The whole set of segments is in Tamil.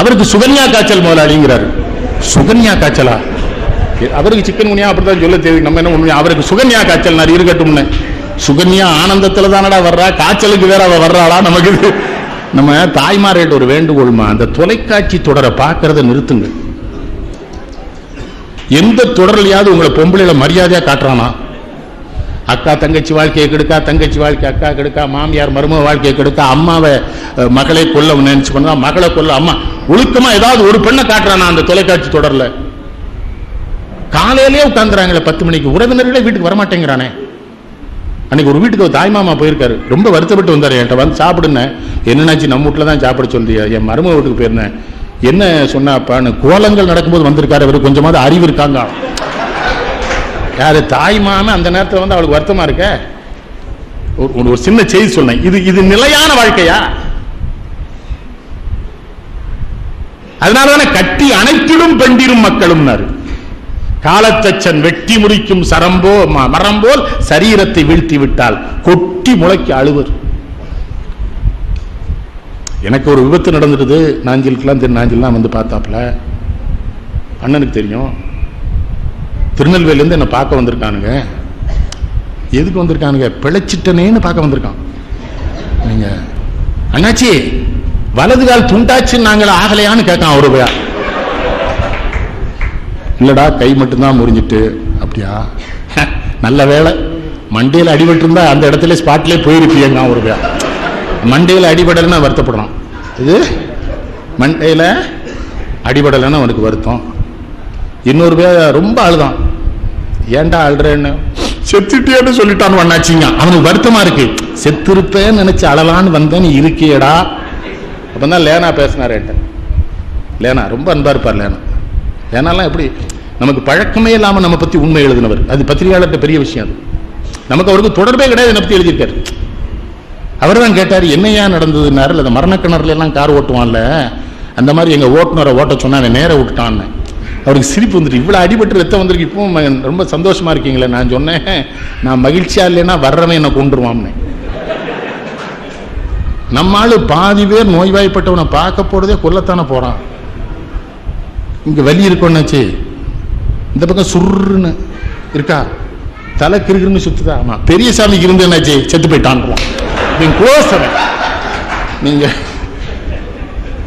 அவருக்கு சுகன்யா காய்ச்சல் முதலாளிங்கிறாரு. சுகன்யா காய்ச்சலா? அவருக்கு சிக்கன் குனியா அப்படிதான் சொல்ல தெரியும் நம்ம என்ன உண்மையா அவருக்கு சுகன்யா காய்ச்சல் நான் இருக்கட்டும்னு. சுகன்யா ஆனந்தத்துல தானடா வர்றா? காய்ச்சலுக்கு வேற அவ வர்றாளா? நமக்கு நம்ம தாய்மார்கிட்ட ஒரு வேண்டுகோள்மா அந்த தொலைக்காட்சி தொடரை பார்க்கறத நிறுத்துங்க. எந்த தொடர்லையாவது உங்களை பொம்பளையில மரியாதையா காட்டுறானா? அக்கா தங்கச்சி வாழ்க்கையை கெடுக்கா தங்கச்சி வாழ்க்கை அக்கா கெடுக்கா மாமியார் மருமக வாழ்க்கையை கெடுக்கா அம்மாவை மகளை கொல்ல நினைச்சு பண்ணா மகளை கொல்ல அம்மா ஒழுக்கமா ஏதாவது ஒரு பெண்ணை காட்டுறானா அந்த தொலைக்காட்சி தொடர்ல. காலையிலேயே உட்காந்துறாங்களே பத்து மணிக்கு. உறவினர்களே வீட்டுக்கு வரமாட்டேங்கிறானே. அன்னைக்கு ஒரு வீட்டுக்கு ஒரு தாய்மாமா போயிருக்காரு. ரொம்ப வருத்தப்பட்டு வந்தார். என்கிட்ட வந்து சாப்பிடுனேன். என்னன்னாச்சு? நம்ம வீட்டில் தான் சாப்பிட சொல்றியா? என் மருமக வீட்டுக்கு போயிருந்தேன். என்ன சொன்னாப்பான்னு கோலங்கள் நடக்கும்போது வந்திருக்காரு அவர் கொஞ்சமாவது அறிவு இருக்காங்க. யார்? தாய்மாம அந்த நேரத்தில் வந்து அவளுக்கு வருத்தமா இருக்க? ஒரு- ஒரு சின்ன செய்தி சொன்னேன் இது இது நிலையான வாழ்க்கையா? அதனாலதானே கட்டி அனைத்திலும் பெண்டிரும் மக்களும்னாரு. காலத்தச்சன் வெட்டி முடிக்கும் சரம்போ ம- மரம் போல் சரீரத்தை வீழ்த்தி விட்டால் கொட்டி முளைக்க அழுவர். எனக்கு ஒரு விபத்து நடந்துடுது நாஞ்சிலுக்கெல்லாம் திரு நாஞ்சில்லாம் வந்து பார்த்தாப்புல. அண்ணனுக்கு தெரியும். திருநெல்வேலியிலேருந்து என்னை பார்க்க வந்திருக்கானுங்க. எதுக்கு வந்திருக்கானுங்க? பிழைச்சிட்டனேன்னு பார்க்க வந்திருக்கான். நீங்க அண்ணாச்சி வலது கால் துண்டாச்சு நாங்கள் ஆகலையான்னு கேட்கான் ஒரு பையா இல்லடா கை மட்டும்தான் முறிஞ்சிட்டு அப்படியா? நல்ல வேலை மண்டையில் அடிபட்டு இருந்தா அந்த இடத்துல ஸ்பாட்லேயே போயிருப்பியங்க ஒரு பையா மண்டையில் அடிபடலைன்னா வருத்தப்படுறான். இது? மண்டையில் அடிபடலைன்னா அவனுக்கு வருத்தம். இன்னொரு பேர் ரொம்ப அழுதான். ஏன்டா அழுறேன்னு? செத்துட்டேன்னு சொல்லிட்டான் அண்ணாச்சிங்க அவனுக்கு வருத்தமா இருக்கு. செத்துருப்பேன்னு நினைச்சு அழலான்னு வந்தேன் நீ இப்போ தான் லேனா பேசினார் என்கிட்ட. லேனா ரொம்ப அன்பாக இருப்பார் லேனா. லேனாலாம் எப்படி நமக்கு பழக்கமே இல்லாமல் நம்ம பற்றி உண்மை எழுதினவர். அது பத்திரிகையாளர்கிட்ட பெரிய விஷயம் அது. நமக்கு அவருக்கு தொடர்பே கிடையாது என்னை பற்றி எழுதியிருக்காரு. அவர் தான் கேட்டார் என்னையா நடந்ததுன்னாரு அந்த மரணக்கிணறுல எல்லாம் கார் ஓட்டுவான்ல அந்த மாதிரி எங்கள் ஓட்டுநரை ஓட்ட சொன்னா அவன் நேர விட்டுட்டான்னு. அவருக்கு சிரிப்பு வந்துட்டு இவ்வளோ அடிபட்டு ரத்தம் வந்திருக்கு இப்போ ரொம்ப சந்தோஷமா இருக்கீங்களே நான் சொன்னேன் நான் மகிழ்ச்சியா இல்லைன்னா வர்றவன் என்னை கொண்டுருவான்னு நம்ம பாதி பேர் நோய்வாய்ப்பட்டவனை பார்க்க போறதே கொல்லத்தானே போறான். இங்க வலி இருக்கோன்னாச்சு. இந்த பக்கம் சுருன்னு இருக்கா? தலை கிருகிருன்னு சுத்துதா? ஆமா. பெரிய சாமிக்கு இருந்து என்னாச்சு செத்து போயிட்டான் நீங்க க்ளோஸ் நீங்க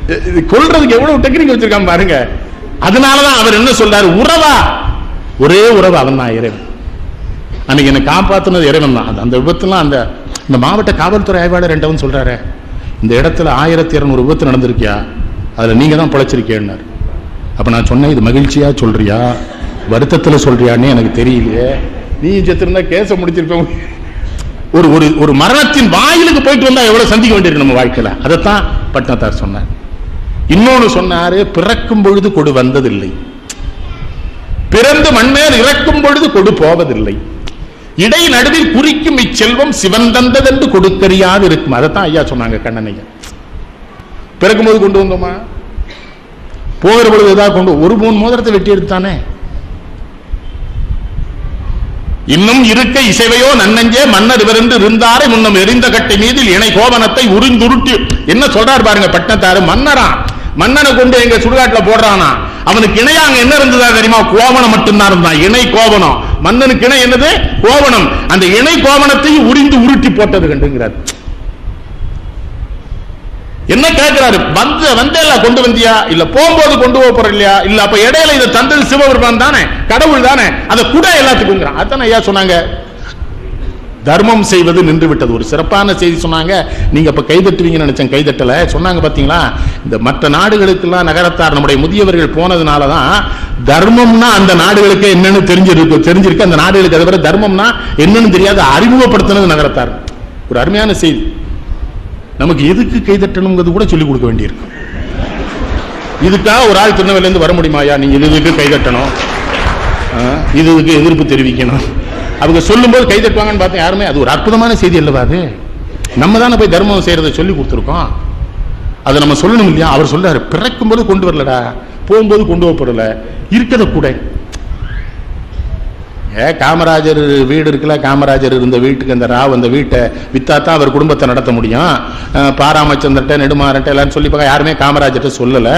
இது கொல்றதுக்கு எவ்வளவு டெக்னிக் வச்சிருக்கான் பாருங்க. அதனாலதான் அவர் என்ன சொல்றாரு? உறவா? ஒரே உறவு அவன் தான் இறைவன். அன்னைக்கு என்னை காப்பாத்தினது இறைவன் தான். அந்த- அந்த விபத்துலாம் அந்த இந்த மாவட்ட காவல்துறை ஆய்வாளர் ரெண்டவன் சொல்றாரு. இந்த இடத்துல ஆயிரத்தி இருநூறு விபத்து நடந்திருக்கியா? அதில் நீங்க தான் பிழைச்சிருக்கேன்னாரு. அப்போ நான் சொன்னேன் இது மகிழ்ச்சியா சொல்கிறியா வருத்தத்தில் சொல்கிறியான்னு எனக்கு தெரியலையே. நீ செத்துருந்தா கேசை முடிச்சிருப்பேன் ஒரு ஒரு ஒரு மரணத்தின் வாயிலுக்கு போயிட்டு வந்தால் எவ்வளோ சந்திக்க வேண்டியிருக்கு நம்ம வாழ்க்கையில்? அதைத்தான் பட்னத்தார் சொன்னார். இன்னொன்னு சொன்னார் பிறக்கும் பொழுது கொடு வந்ததில்லை. பிறந்து மண்மேல் இறக்கும் பொழுது கொடு போவதில்லை. இடை நடுவில் குறிக்கும் இச்செல்வம் சிவன் தந்ததென்று கொடுக்கறியாது இருக்கும் அதைத்தான் ஐயா சொன்னாங்க கண்ணனையா பிறக்கும்போது கொண்டு வந்தோமா? போகிற பொழுது ஏதாவது கொண்டு ஒரு மூணு மோதிரத்தை வெட்டி எடுத்தானே? இன்னும் இருக்க இசைவையோ நன்னஞ்சே மன்னர் இவரென்று இருந்தாரை முன்னும் எரிந்த கட்டை மீதில் இணை கோவனத்தை உறிந்துருட்டி என்ன சொல்றார் பாருங்க பட்டத்தாரு மன்னரா? மன்னனை கொண்டு எங்க சுடுகாட்டுல போடுறானா? அவனுக்கு இணையா அங்க என்ன இருந்ததா தெரியுமா? கோவணம் மட்டும்தான் இருந்தான் இணை கோவணம். மன்னனுக்கு இணை என்னது? கோவணம். அந்த இணை கோவணத்தையும் உரிந்து உருட்டி போட்டது கண்டுங்கிறார். என்ன கேட்கிறாரு வந்து வந்தேல கொண்டு வந்தியா? இல்ல போகும்போது கொண்டு போக போற இல்லையா? இல்ல அப்ப இடையில இதை தந்தது சிவபெருமான் தானே? கடவுள் தானே? அதை கூட எல்லாத்துக்கும் அதானே ஐயா சொன்னாங்க? தர்மம் செய்வது நின்றுவிட்டது. ஒரு சிறப்பான செய்தி சொன்னாங்க. நீங்க அப்ப கைதட்டுவீங்கன்னு நினைச்சேன். கைதட்டல. சொன்னாங்க பாத்தீங்களா? இந்த மற்ற நாடுகளுக்கெல்லாம் நகரத்தார் நம்முடைய முதியவர்கள் போனதுனாலதான் தர்மம்னா அந்த நாடுகளுக்கு என்னன்னு தெரிஞ்சிருக்கு தெரிஞ்சிருக்கு. அந்த நாடுகளுக்கு அதை விட தர்மம்னா என்னன்னு தெரியாது அறிமுகப்படுத்தினது நகரத்தார். ஒரு அருமையான செய்தி. நமக்கு எதுக்கு கைதட்டணுங்கிறது கூட சொல்லிக் கொடுக்க வேண்டியிருக்கு. இதுக்காக ஒரு ஆள் திருநெல்வேலியிருந்து வர முடியுமாயா நீங்க இது இதுக்கு கைதட்டணும். இது இதுக்கு எதிர்ப்பு தெரிவிக்கணும். அவங்க சொல்லும்போது கைதட்டுவாங்கன்னு பார்த்தா யாருமே அது ஒரு அற்புதமான செய்தி அல்லவா அது? நம்ம தானே போய் தர்மம் செய்யறதை சொல்லி கொடுத்துருக்கோம். அதை நம்ம சொல்லணும் இல்லையா? அவர் சொல்றாரு பிறக்கும்போது கொண்டு வரலடா போகும்போது கொண்டு போகப்படல இருக்கத கூட. ஏ காமராஜர் வீடு இருக்குல்ல காமராஜர் இருந்த வீட்டுக்கு அந்த ராவ் அந்த வீட்டை வித்தா தான் அவர் குடும்பத்தை நடத்த முடியும். பாராமச்சந்திரட்ட நெடுமாறன்ட்ட எல்லாரும் சொல்லி பார்க்க யாருமே காமராஜர்கிட்ட சொல்லல.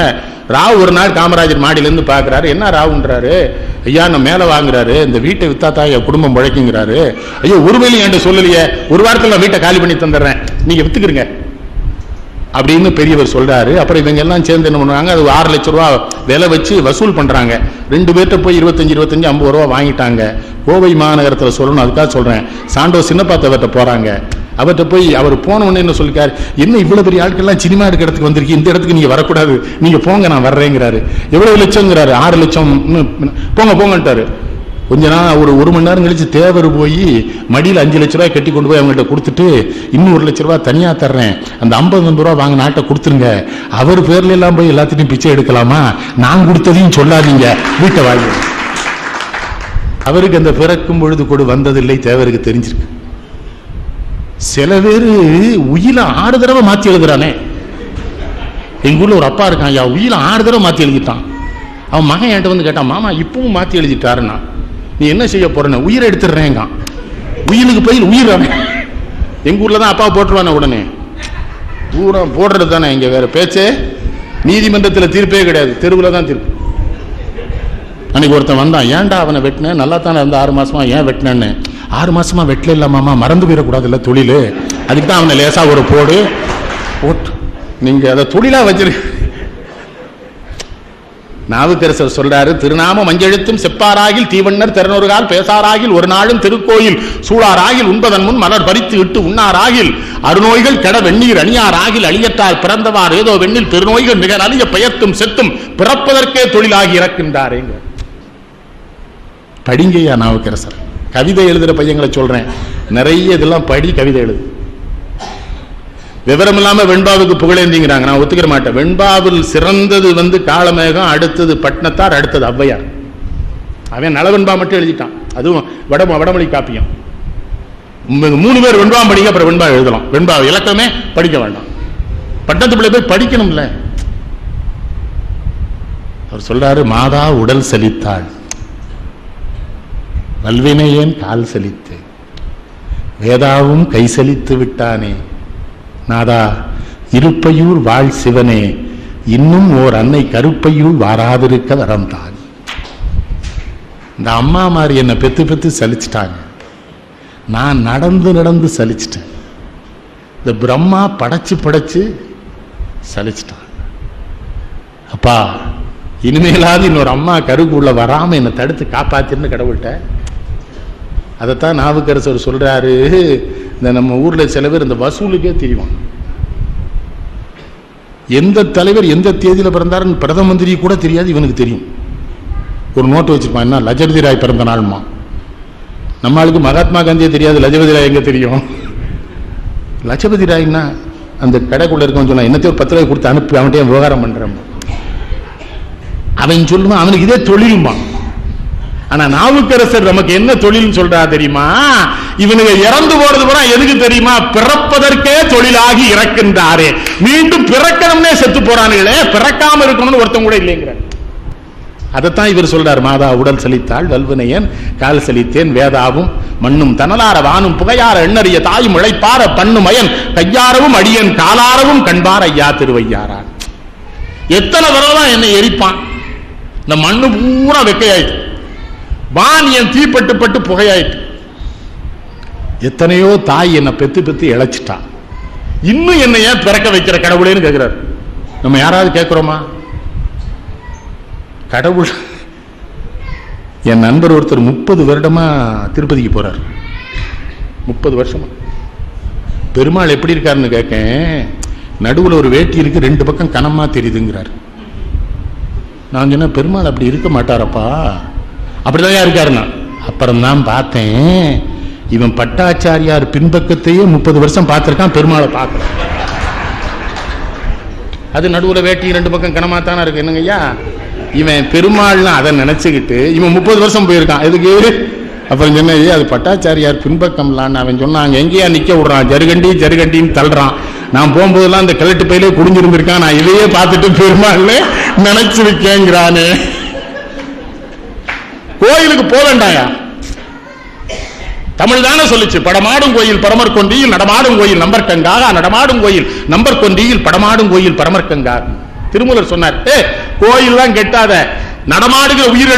ராவ் ஒரு நாள் காமராஜர் மாடியிலேருந்து பார்க்குறாரு என்ன ராவுன்றாரு? ஐயா நான் மேலே வாங்குறாரு இந்த வீட்டை வித்தா தான் என் குடும்பம் முழைக்குங்கிறாரு ஐயோ ஒரு வேலையும் என்கிட்ட சொல்லலையே. ஒரு வாரத்தில் நான் வீட்டை காலி பண்ணி தந்துடுறேன். நீங்கள் வித்துக்கிறீங்க அப்படின்னு பெரியவர் சொல்றாரு. அப்புறம் இவங்க எல்லாம் சேர்ந்து என்ன பண்ணுவாங்க அது ஆறு லட்ச ரூபா விலை வச்சு வசூல் பண்றாங்க. ரெண்டு பேர்கிட்ட போய் இருபத்தஞ்சு இருபத்தஞ்சு ஐம்பது ரூபா வாங்கிட்டாங்க. கோவை மாநகரத்தில் சொல்லணும் அதுக்காக சொல்கிறேன் சாண்டோ சின்னப்பாத்தவர்கிட்ட போறாங்க. அவர்கிட்ட போய் அவர் போன உடனே என்ன சொல்லிக்கார் என்ன இவ்வளோ பெரிய ஆட்கள்லாம் சினிமா எடுக்க இடத்துக்கு வந்திருக்கு? இந்த இடத்துக்கு நீங்கள் வரக்கூடாது. நீங்க போங்க நான் வர்றேங்கிறாரு. எவ்வளவு லட்சங்கிறாரு? ஆறு லட்சம் போங்க போங்கன்ட்டாரு. கொஞ்ச நாள் ஒரு ஒரு மணி நேரம் கழிச்சு தேவர் போய் மடியில் அஞ்சு லட்ச ரூபாய் கட்டி கொண்டு போய் அவங்ககிட்ட கொடுத்துட்டு இன்னும் ஒரு லட்ச ரூபாய் தனியாக தர்றேன். அந்த ஐம்பது ஐம்பது ரூபா வாங்க நாட்டை கொடுத்துருங்க. அவர் பேர்ல எல்லாம் போய் எல்லாத்தையும் பிச்சை எடுக்கலாமா? நான் கொடுத்ததையும் சொல்லாதீங்க. வீட்டை வாங்கி அவருக்கு அந்த பிறக்கும் பொழுது கொடு வந்ததில்லை தேவருக்கு தெரிஞ்சிருக்கு. சில பேர் உயில ஆறு தடவை மாத்தி எழுதுறானே. எங்க ஊர்ல ஒரு அப்பா இருக்கான் ஐயா உயில ஆறு தடவை மாத்தி எழுதிட்டான். அவன் மகன் என்கிட்ட வந்து கேட்டான் மாமா இப்பவும் மாத்தி எழுதிட்டாருன்னா நீ என்ன செய்ய போறேன்னு? உயிரை எடுத்துடுறேங்க உயிருக்கு பயில் உயிர் அவன் எங்க ஊர்ல தான் அப்பா போட்டுருவானே உடனே. பூரா போடுறது தானே இங்க வேற பேச்சே. நீதிமன்றத்தில் தீர்ப்பே கிடையாது தெருவில் தான் தீர்ப்பு. அன்றைக்கி ஒருத்தன் வந்தான் ஏன்டா அவனை வெட்டினேன் நல்லா தானே இருந்த ஆறு மாதமாக ஏன் வெட்டினேன்னு? ஆறு மாசமா வெட்டல இல்லாமாம்மா மறந்து போயிடக்கூடாதுல்ல தொழில். அதுக்கு தான் அவனை லேசா ஒரு போடு. போட்டு நீங்கள் அதை தொழிலாக வச்சிரு நாவுக்கரசர் சொல்றாரு திருநாம மஞ்செழுத்தும் செப்பாராகில் தீவண்ணர் திறனொருகால் பேசாராகில் ஒரு நாளும் திருக்கோயில் சூழாராகில் உண்பதன் முன் மலர் பறித்து இட்டு உண்ணாராகில் அருநோய்கள் கெட வெந்நீர் அணியாராகில் அழியற்றால் பிறந்தவார் ஏதோ வெண்ணில் பெருநோய்கள் மிக அழிய பெயர்த்தும் செத்தும் பிறப்பதற்கே தொழிலாகி இறக்கின்றாரேங்க படிங்கய்யா நாவுக்கரசர். கவிதை எழுதுற பையங்களை சொல்றேன். நிறைய இதெல்லாம் படி கவிதை எழுது. விவரம் இல்லாம வெண்பாவுக்கு புகழேந்திங்கிறாங்க. நான் ஒத்துக்கிற மாட்டேன். வெண்பாவில் சிறந்தது வந்து காலமேகம் அடுத்தது பட்னத்தார் அடுத்தது ஔவையார். அவன் நலவெண்பா மட்டும் எழுதிட்டான். அதுவும் வட வடமொழி காப்பியம். மூணு பேர் வெண்பா படிங்க அப்புறம் வெண்பா எழுதலாம். வெண்பா இலக்கமே படிக்க வேண்டாம். பட்டத்து பிள்ளை போய் படிக்கணும்ல. அவர் சொல்றாரு மாதா உடல் செலித்தாள். வல்வினையேன் கால் செலித்து. வேதாவும் கை செலித்து விட்டானே. நாதா இருப்பையூர் வாழ் சிவனே இன்னும் ஓர் அன்னை கருப்பையூர் வாராதிருக்க வரம்தான். இந்த அம்மா மாதிரி என்னை பெத்து பெத்து சலிச்சிட்டாங்க. நான் நடந்து நடந்து சலிச்சிட்டேன். இந்த பிரம்மா படைச்சு படைச்சு சலிச்சிட்டான் அப்பா இனிமேலாவது இன்னொரு அம்மா கருக்குள்ள வராம என்னை தடுத்து காப்பாத்தின்னு கடவுள்கிட்ட அதைத்தான் நாவுக்கரசர் சொல்றாரு. இந்த நம்ம ஊர்ல சில பேர் இந்த வசூலுக்கே தெரியும் எந்த தலைவர் எந்த தேதியில பிறந்தாருன்னு பிரதம மந்திரி கூட தெரியாது இவனுக்கு தெரியும். ஒரு நோட்டு வச்சிருப்பான் என்ன? லஜபதி ராய் பிறந்த நாள்மா. நம்மளுக்கு மகாத்மா காந்தியே தெரியாது லஜபதி ராய் எங்க தெரியும்? லஜபதி ராய்னா அந்த கடைக்குள்ள இருக்கவன் சொன்னா என்னத்தையும் ஒரு பத்து ரூபாய் கொடுத்து அனுப்பி அவன்கிட்ட விவகாரம் பண்றான் அவன் சொல்லுவான் அவனுக்கு இதே தொழிலுமா ஆனா நாவுக்கரசர் நமக்கு என்ன தொழில் சொல்றா தெரியுமா? இவனுங்க இறந்து போறது கூட எதுக்கு தெரியுமா? பிறப்பதற்கே தொழிலாகி இறக்கின்றாரே. மீண்டும் பிறக்கணும்னே செத்து போறானுங்களே பிறக்காம இருக்கணும்னு ஒருத்தன் கூட இல்லைங்கிற அதைத்தான் இவர் சொல்றார் மாதா உடல் சலித்தாள் வல்வினையன் கால் செலித்தேன் வேதாவும் மண்ணும் தனலார வானும் புகையார எண்ணறிய தாயும் இழைப்பார பண்ணு மயன் கையாரவும் அடியன் காலாரவும் கண்பார் ஐயா திருவையாரான் எத்தனை தடவை தான் என்னை எரிப்பான். இந்த மண்ணு பூரா வெக்கையாயிடுச்சு. வான் என் தீப்பட்டு பட்டு புகையாயிட்டு. எத்தனையோ தாய் என்னை பெத்து பெத்து இழைச்சிட்டா. இன்னும் என்னை ஏன் பிறக்க வைக்கிற கடவுளேன்னு கேட்கிறார் நம்ம யாராவது கேட்கிறோமா கடவுள். என் நண்பர் ஒருத்தர் முப்பது வருடமா திருப்பதிக்கு போறார். முப்பது வருஷமா. பெருமாள் எப்படி இருக்காருன்னு கேட்கேன் நடுவுல ஒரு வேட்டி இருக்கு ரெண்டு பக்கம் கனமா தெரியுதுங்கிறார். நான் சொன்னேன் பெருமாள் அப்படி இருக்க மாட்டாரப்பா. அப்படிதாங்க இருக்காருன்னா? அப்புறம் தான் பார்த்தேன் இவன் பட்டாச்சாரியார் பின்பக்கத்தையே முப்பது வருஷம் பார்த்துருக்கான் பெருமாளை பார்க்குறான் அது நடுவில் வேட்டி ரெண்டு பக்கம் கனமா தானே இருக்கு என்னங்க ஐயா? இவன் பெருமாள்னு அதை நினைச்சுக்கிட்டு இவன் முப்பது வருஷம் போயிருக்கான் எதுக்கு? அப்புறம் சொன்ன அது பட்டாச்சாரியார் பின்பக்கம்லான்னு அவன் சொன்னான் எங்கேயா நிக்க விடுறான் ஜருகண்டி ஜருகண்டின்னு தள்ளுறான். நான் போகும்போதெல்லாம் அந்த கிழட்டு பையிலே குடிஞ்சிருந்திருக்கான் நான் இதையே பார்த்துட்டு பெருமாள்னு நினைச்சிருக்கேங்கிறானே கோயிலுக்கு போகண்டாயா? தமிழ் தானே சொல்லுச்சு படமாடும் கோயில் பரமர் கொண்டியில் நடமாடும் கோயில் நம்பர் கங்கா நடமாடும் கோயில் நம்பர் கொண்டியில் படமாடும் கோயில் பரமர்கங்கா திருமூலர் சொன்னார் ஏ கோயில் தான் கெட்டாத நடமாடுகிற உயிர்கள்